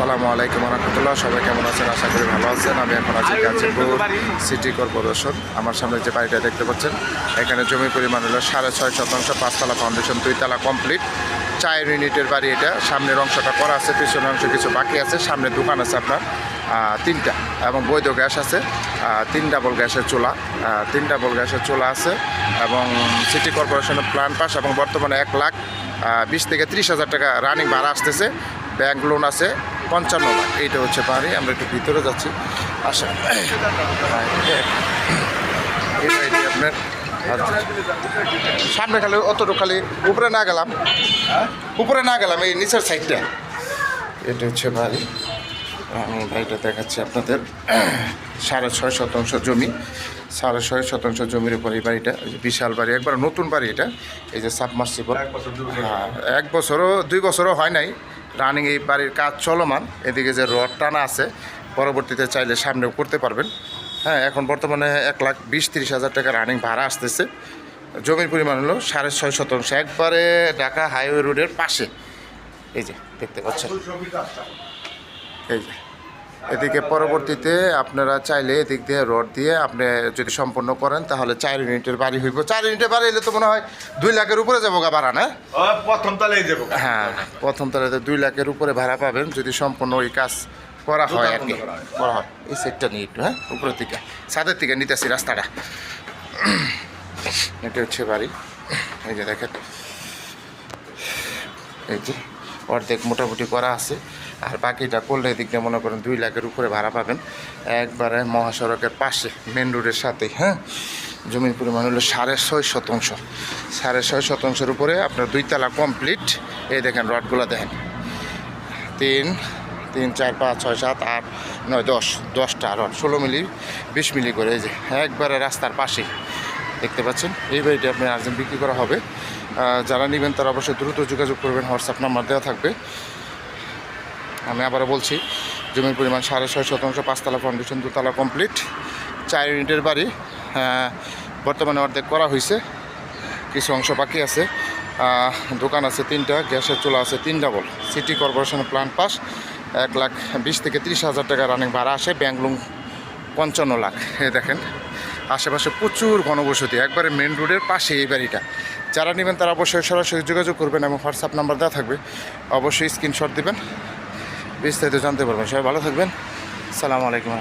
আসসালামু আলাইকুম রহমতুল্লাহ। সবাই কেমন আছেন? আশা করি ভালো আছেন। আমি এখন আছি গাজীপুর সিটি কর্পোরেশন। আমার সামনে যে বাড়িটা দেখতে পাচ্ছেন, এখানে জমি পরিমাণ হলো সাড়ে ছয় শতাংশ, পাঁচতলা ফাউন্ডেশন দুইতলা কমপ্লিট চার ইউনিটের বাড়ি এটা। সামনের অংশটা করা আছে, পিছনের অংশ কিছু বাকি আছে। সামনে দোকান আছে আপনার তিনটা। এবং বৈধ গ্যাস আছে তিন ডাবল গ্যাসের চুলা তিন ডাবল গ্যাসের চুলা আছে। এবং সিটি কর্পোরেশনের প্ল্যান পাস এবং বর্তমানে এক লাখ বিশ থেকে ত্রিশ হাজার টাকা রানিং ভাড়া আসতেছে। ব্যাংক লোন আছে, পঞ্চান্ন লাখ। এইটা হচ্ছে বাড়ি, আমরা একটু ভিতরে যাচ্ছি। আসা এই আপনার আচ্ছা। সামনে খালি অতটুকু খালি উপরে না গেলাম। উপরে না গেলাম, এই নিচের সাইডটা। এটা হচ্ছে বাড়ি। আমি বাড়িটা দেখাচ্ছি আপনাদের। সাড়ে ছয় শতাংশ জমি। সাড়ে ছয় শতাংশ জমির উপর এই বাড়িটা বিশাল বাড়ি, একবার নতুন বাড়ি এটা। এই যে সাবমার্সিবল। হ্যাঁ এক বছরও, দুই বছরও হয় নাই। রানিং এই বাড়ির কাজ চলমান। এদিকে যে রড টানা আছে, পরবর্তীতে চাইলে সামনেও করতে পারবেন। হ্যাঁ এখন বর্তমানে এক লাখ বিশ তিরিশ হাজার টাকা রানিং ভাড়া আসতেছে। জমির পরিমাণ হলো সাড়ে ছয় শতাংশ। একবারে ঢাকা হাইওয়ে রোডের পাশে। এই যে, দেখতে পাচ্ছেন? এই যে এদিকে পরবর্তীতে আপনারা চাইলে এদিক দিয়ে রড দিয়ে আপনি যদি সম্পন্ন করেন তাহলে চার ইউনিটের বাড়ি হইব। চার ইউনিটের বাড়ি হলে তো মনে হয় দুই লাখের উপরে যাব গা ভাড়া না? প্রথম তালেই যাব হ্যাঁ প্রথম তালাতে দুই লাখের উপরে ভাড়া পাবেন যদি সম্পূর্ণ ওই কাজ করা হয় আর কি। করা হয়। করা হয়। এই সেটটা নিয়ে একটু হ্যাঁ উপরের দিকে। ছাদের দিকে নিতেছি রাস্তাটা। এটা হচ্ছে বাড়ি। এই যে দেখেন। এই যে অর্ধেক মোটামুটি করা আছে। আর বাকিটা করলে এদিক দিয়ে মনে করেন দুই লাখের উপরে ভাড়া পাবেন। একবারে মহাসড়কের পাশে মেন রোডের সাথে হ্যাঁ? জমির পরিমাণ হলো সাড়ে ছয় শতাংশ। সাড়ে ছয় শতাংশের উপরে আপনার দুইতলা কমপ্লিট এই দেখেন রডগুলো দেখেন। তিন তিন, চার, পাঁচ, ছয়, সাত, আট, নয়, দশ, দশটা রড, ষোলো মিলি, বিশ মিলি করে এই যে, একবারে রাস্তার পাশে। দেখতে পাচ্ছেন? এই বাড়িটি আপনি আর্জেন্ট বিক্রি করা হবে। যারা নেবেন তারা অবশ্যই দ্রুত যোগাযোগ করবেন, হোয়াটসঅ্যাপ নাম্বার দেওয়া থাকবে। আমি আবারও বলছি, জমির পরিমাণ সাড়ে ছয় শতাংশ পাঁচতলা ফাউন্ডেশন দুতলা কমপ্লিট চার ইউনিটের বাড়ি বর্তমানে অর্ধেক করা হয়েছে কিছু অংশ বাকি আছে। দোকান আছে তিনটা, গ্যাসের চুলা আছে তিন ডাবল সিটি কর্পোরেশনের প্ল্যান পাস এক লাখ বিশ থেকে ত্রিশ হাজার টাকা রানিং ভাড়া আসে লোন পঞ্চান্ন লাখ। এ দেখেন, আশেপাশে প্রচুর ঘনবসতি, একবারে মেন রোডের পাশে এই বাড়িটা। যারা নেবেন তারা অবশ্যই সরাসরি যোগাযোগ করবেন এবং হোয়াটসঅ্যাপ নাম্বার দেওয়া থাকবে। অবশ্যই স্ক্রিনশট দেবেন। বিস্তারিত জানতে পারবেন। সবাই ভালো থাকবেন। সালামু আলাইকুম।